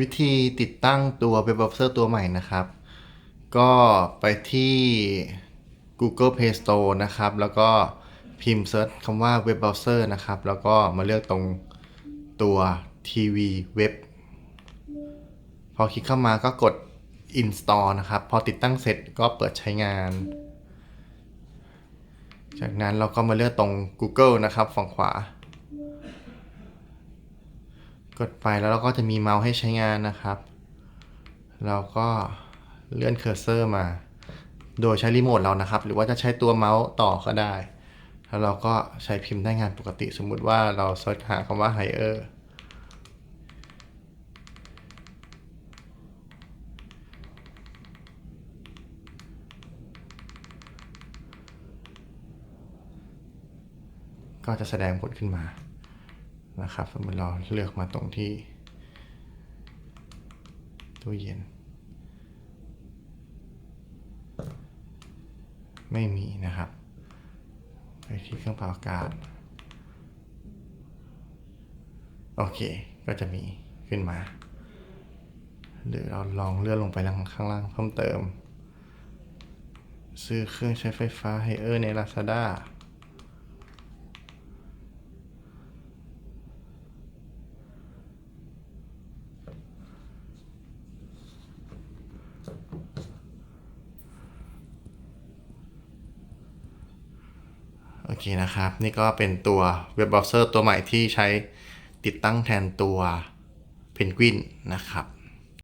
วิธีติดตั้งตัวเว็บเบราว์เซอร์ตัวใหม่นะครับ ก็ไปที่ Google Play Store นะครับ แล้วก็พิมพ์เซิร์ชคำว่าเว็บเบราว์เซอร์นะครับ แล้วก็มาเลือกตรงตัวทีวีเว็บพอคลิกเข้ามาก็กด install นะครับ พอติดตั้งเสร็จก็เปิดใช้งาน จากนั้นเราก็มาเลือกตรง Google นะครับฝั่งขวา กดไปแล้วเราก็จะมีเมาส์ให้ใช้งานนะครับ เราก็เลื่อนเคอร์เซอร์มา โดยใช้รีโมทเรานะครับ หรือว่าจะใช้ตัวเมาส์ต่อก็ได้ แล้วเราก็ใช้พิมพ์ได้งานปกติสมมุติว่าเราเสิร์ชหาคำว่า hire ก็จะแสดงผลขึ้นมา นะครับสมมติเราเลือกมาตรงที่ตู้เย็น ไม่มีนะครับ ไปที่เครื่องเป่าอากาศ โอเค ก็จะมีขึ้นมา หรือเราลองเลื่อนลงไปข้างล่างเพิ่มเติม ซื้อเครื่องใช้ไฟฟ้าไฮเออร์ใน Lazada โอเคนะครับ นี่ก็เป็นตัวเว็บเบราว์เซอร์ตัวใหม่ที่ใช้ติดตั้งแทนตัวเพนกวินนะครับ